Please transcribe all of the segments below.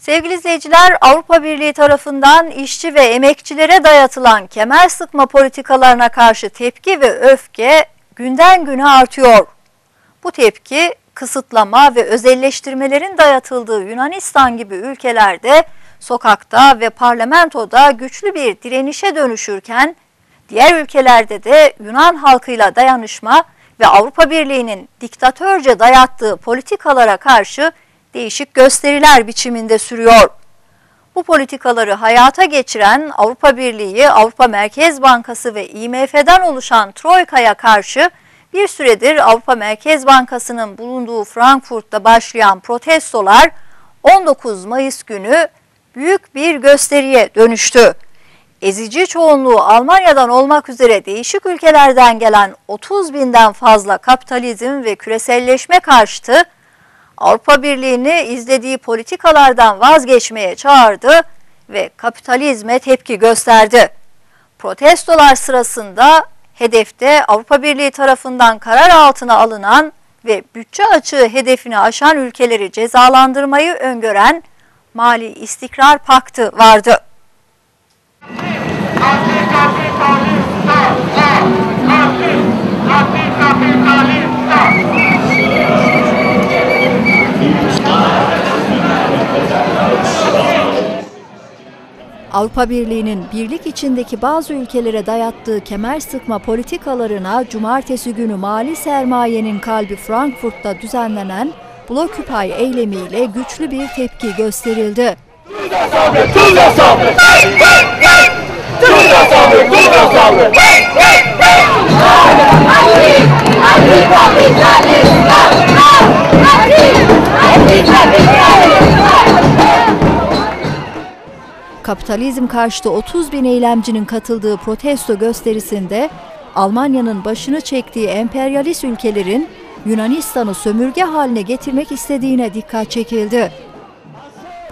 Sevgili izleyiciler, Avrupa Birliği tarafından işçi ve emekçilere dayatılan kemer sıkma politikalarına karşı tepki ve öfke günden güne artıyor. Bu tepki kısıtlama ve özelleştirmelerin dayatıldığı Yunanistan gibi ülkelerde sokakta ve parlamentoda güçlü bir direnişe dönüşürken diğer ülkelerde de Yunan halkıyla dayanışma ve Avrupa Birliği'nin diktatörce dayattığı politikalara karşı değişik gösteriler biçiminde sürüyor. Bu politikaları hayata geçiren Avrupa Birliği, Avrupa Merkez Bankası ve IMF'den oluşan Troika'ya karşı bir süredir Avrupa Merkez Bankası'nın bulunduğu Frankfurt'ta başlayan protestolar 19 Mayıs günü büyük bir gösteriye dönüştü. Ezici çoğunluğu Almanya'dan olmak üzere değişik ülkelerden gelen 30 binden fazla kapitalizm ve küreselleşme karşıtı Avrupa Birliği'ni izlediği politikalardan vazgeçmeye çağırdı ve kapitalizme tepki gösterdi. Protestolar sırasında hedefte Avrupa Birliği tarafından karar altına alınan ve bütçe açığı hedefini aşan ülkeleri cezalandırmayı öngören Mali İstikrar Paktı vardı. Avrupa Birliği'nin birlik içindeki bazı ülkelere dayattığı kemer sıkma politikalarına cumartesi günü mali sermayenin kalbi Frankfurt'ta düzenlenen Blockupy eylemiyle güçlü bir tepki gösterildi. Kapitalizm karşıtı 30 bin eylemcinin katıldığı protesto gösterisinde Almanya'nın başını çektiği emperyalist ülkelerin Yunanistan'ı sömürge haline getirmek istediğine dikkat çekildi.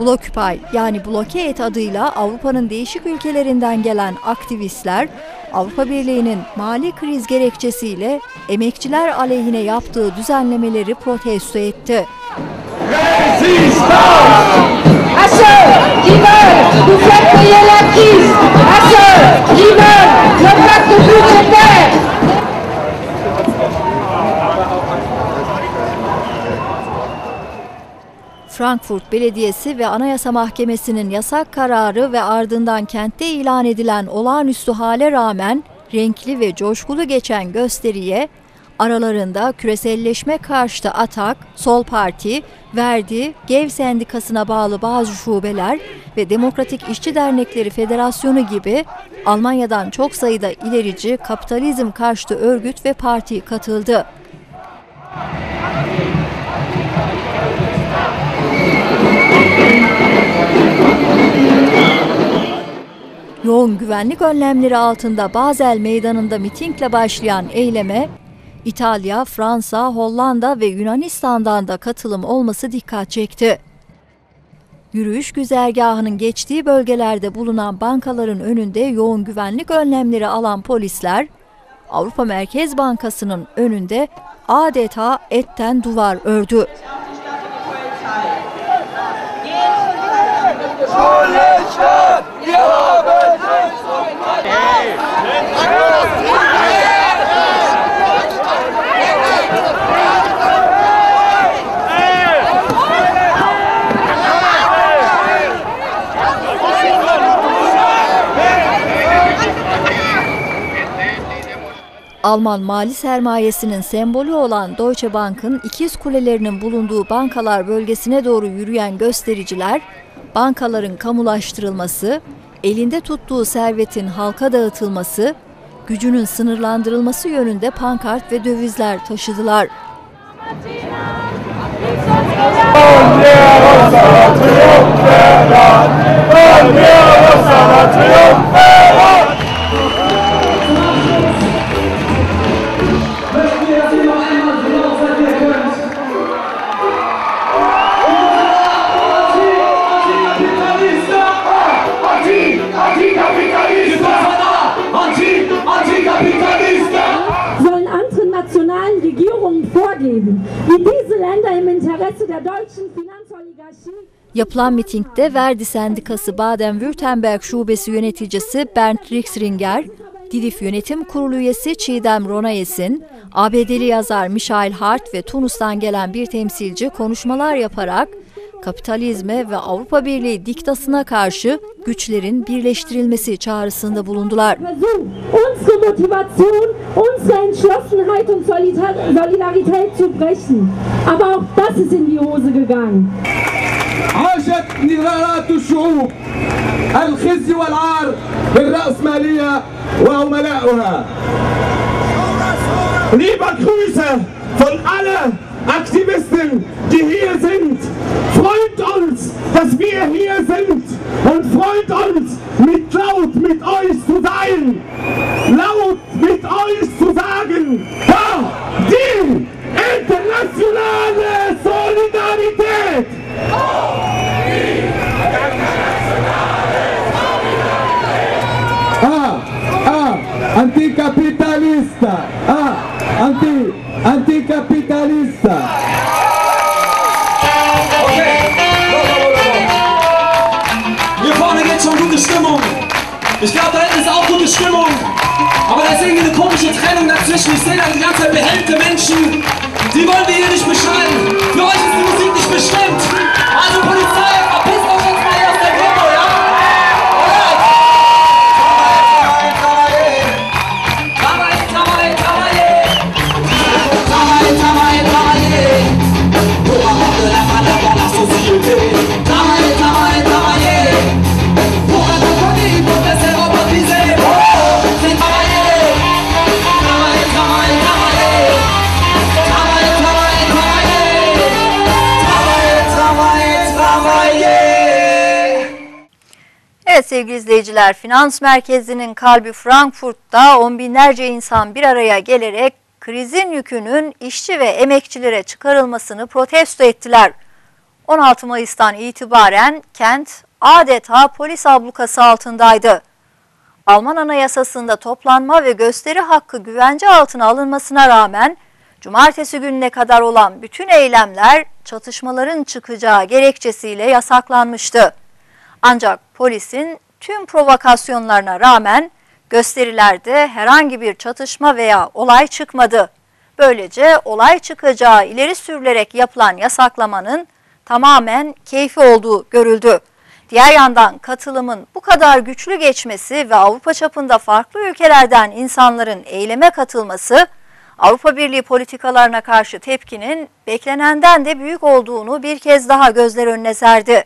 Blockupy yani bloke et adıyla Avrupa'nın değişik ülkelerinden gelen aktivistler Avrupa Birliği'nin mali kriz gerekçesiyle emekçiler aleyhine yaptığı düzenlemeleri protesto etti. Frankfurt Belediyesi ve Anayasa Mahkemesi'nin yasak kararı ve ardından kentte ilan edilen olağanüstü hale rağmen renkli ve coşkulu geçen gösteriye aralarında küreselleşme karşıtı Atak, Sol Parti, Verdi, Gev Sendikası'na bağlı bazı şubeler ve Demokratik İşçi Dernekleri Federasyonu gibi Almanya'dan çok sayıda ilerici kapitalizm karşıtı örgüt ve parti katıldı. Yoğun güvenlik önlemleri altında Basel Meydanı'nda mitingle başlayan eyleme İtalya, Fransa, Hollanda ve Yunanistan'dan da katılım olması dikkat çekti. Yürüyüş güzergahının geçtiği bölgelerde bulunan bankaların önünde yoğun güvenlik önlemleri alan polisler, Avrupa Merkez Bankası'nın önünde adeta etten duvar ördü. Alman mali sermayesinin sembolü olan Deutsche Bank'ın ikiz kulelerinin bulunduğu bankalar bölgesine doğru yürüyen göstericiler, bankaların kamulaştırılması, elinde tuttuğu servetin halka dağıtılması, gücünün sınırlandırılması yönünde pankart ve dövizler taşıdılar. sollen Vorgeben, wie diese Länder im Interesse der deutschen Finanzoligarchie. Yapılan mitingde Verdi Sendikası Baden-Württemberg Şubesi yöneticisi Bernd Rixringer, DİDİF Yönetim Kurulu üyesi Çiğdem Ronayes'in, ABD'li yazar Michael Hart ve Tunus'tan gelen bir temsilci konuşmalar yaparak kapitalizme ve Avrupa Birliği diktasına karşı güçlerin birleştirilmesi çağrısında bulundular. Unsere Motivation, unsere Entschlossenheit und Solidarität zu brechen. Aber auch das ist in die Hose gegangen. عاشت نضالات الشعوب الخزي والعار بالرأسمالية وعملائها Liebe Grüße von allen Aktivisten, die hier sind. Freut uns, dass wir hier sind und freut uns, mit laut mit euch zu sein. Anticapitalista. Hier vorne geht schon gute Stimmung. Ich glaube, da hinten ist auch gute Stimmung. Aber da ist irgendwie eine komische Trennung dazwischen. Ich sehe da die ganze Zeit behelmte Menschen. Die wollen wir hier nicht beschreiben. Für euch ist die Musik nicht bestimmt. Also Polizei, sevgili izleyiciler, finans merkezinin kalbi Frankfurt'ta on binlerce insan bir araya gelerek krizin yükünün işçi ve emekçilere çıkarılmasını protesto ettiler. 16 Mayıs'tan itibaren kent adeta polis ablukası altındaydı. Alman Anayasası'nda toplanma ve gösteri hakkı güvence altına alınmasına rağmen cumartesi gününe kadar olan bütün eylemler çatışmaların çıkacağı gerekçesiyle yasaklanmıştı. Ancak polisin tüm provokasyonlarına rağmen gösterilerde herhangi bir çatışma veya olay çıkmadı. Böylece olay çıkacağı ileri sürülerek yapılan yasaklamanın tamamen keyfi olduğu görüldü. Diğer yandan katılımın bu kadar güçlü geçmesi ve Avrupa çapında farklı ülkelerden insanların eyleme katılması Avrupa Birliği politikalarına karşı tepkinin beklenenden de büyük olduğunu bir kez daha gözler önüne serdi.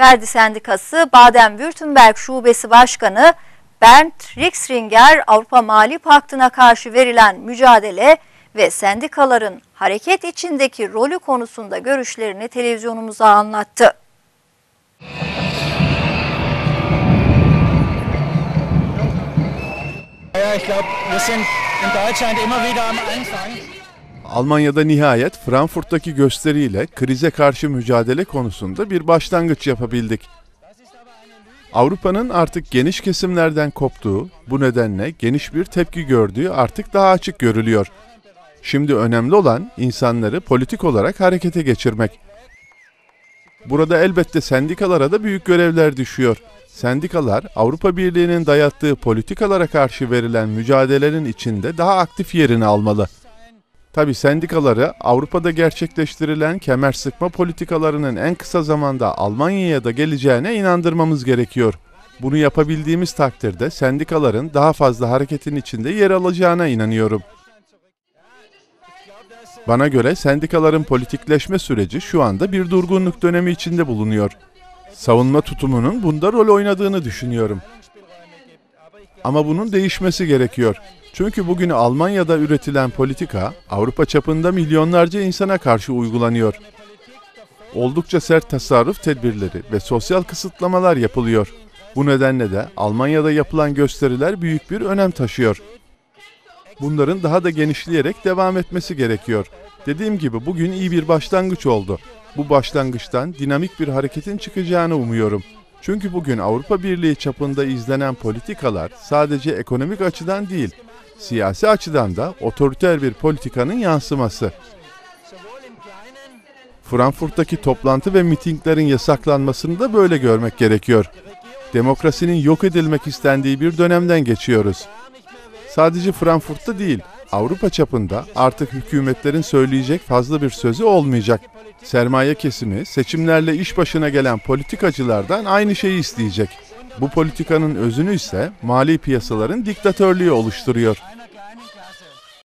Verdi Sendikası Baden-Württemberg Şubesi Başkanı Bernd Rixringer Avrupa Mali Paktı'na karşı verilen mücadele ve sendikaların hareket içindeki rolü konusunda görüşlerini televizyonumuza anlattı. İch glaube, wir sind in Deutschland immer wieder am Anfang. Almanya'da nihayet Frankfurt'taki gösteriyle krize karşı mücadele konusunda bir başlangıç yapabildik. Avrupa'nın artık geniş kesimlerden koptuğu, bu nedenle geniş bir tepki gördüğü artık daha açık görülüyor. Şimdi önemli olan insanları politik olarak harekete geçirmek. Burada elbette sendikalara da büyük görevler düşüyor. Sendikalar Avrupa Birliği'nin dayattığı politikalara karşı verilen mücadelenin içinde daha aktif yerini almalı. Tabi sendikaları Avrupa'da gerçekleştirilen kemer sıkma politikalarının en kısa zamanda Almanya'ya da geleceğine inandırmamız gerekiyor. Bunu yapabildiğimiz takdirde sendikaların daha fazla hareketin içinde yer alacağına inanıyorum. Bana göre sendikaların politikleşme süreci şu anda bir durgunluk dönemi içinde bulunuyor. Savunma tutumunun bunda rol oynadığını düşünüyorum. Ama bunun değişmesi gerekiyor. Çünkü bugün Almanya'da üretilen politika Avrupa çapında milyonlarca insana karşı uygulanıyor. Oldukça sert tasarruf tedbirleri ve sosyal kısıtlamalar yapılıyor. Bu nedenle de Almanya'da yapılan gösteriler büyük bir önem taşıyor. Bunların daha da genişleyerek devam etmesi gerekiyor. Dediğim gibi bugün iyi bir başlangıç oldu. Bu başlangıçtan dinamik bir hareketin çıkacağını umuyorum. Çünkü bugün Avrupa Birliği çapında izlenen politikalar sadece ekonomik açıdan değil, siyasi açıdan da otoriter bir politikanın yansıması. Frankfurt'taki toplantı ve mitinglerin yasaklanmasını da böyle görmek gerekiyor. Demokrasinin yok edilmek istendiği bir dönemden geçiyoruz. Sadece Frankfurt'ta değil, Avrupa çapında artık hükümetlerin söyleyecek fazla bir sözü olmayacak. Sermaye kesimi seçimlerle iş başına gelen politikacılardan aynı şeyi isteyecek. Bu politikanın özünü ise mali piyasaların diktatörlüğü oluşturuyor.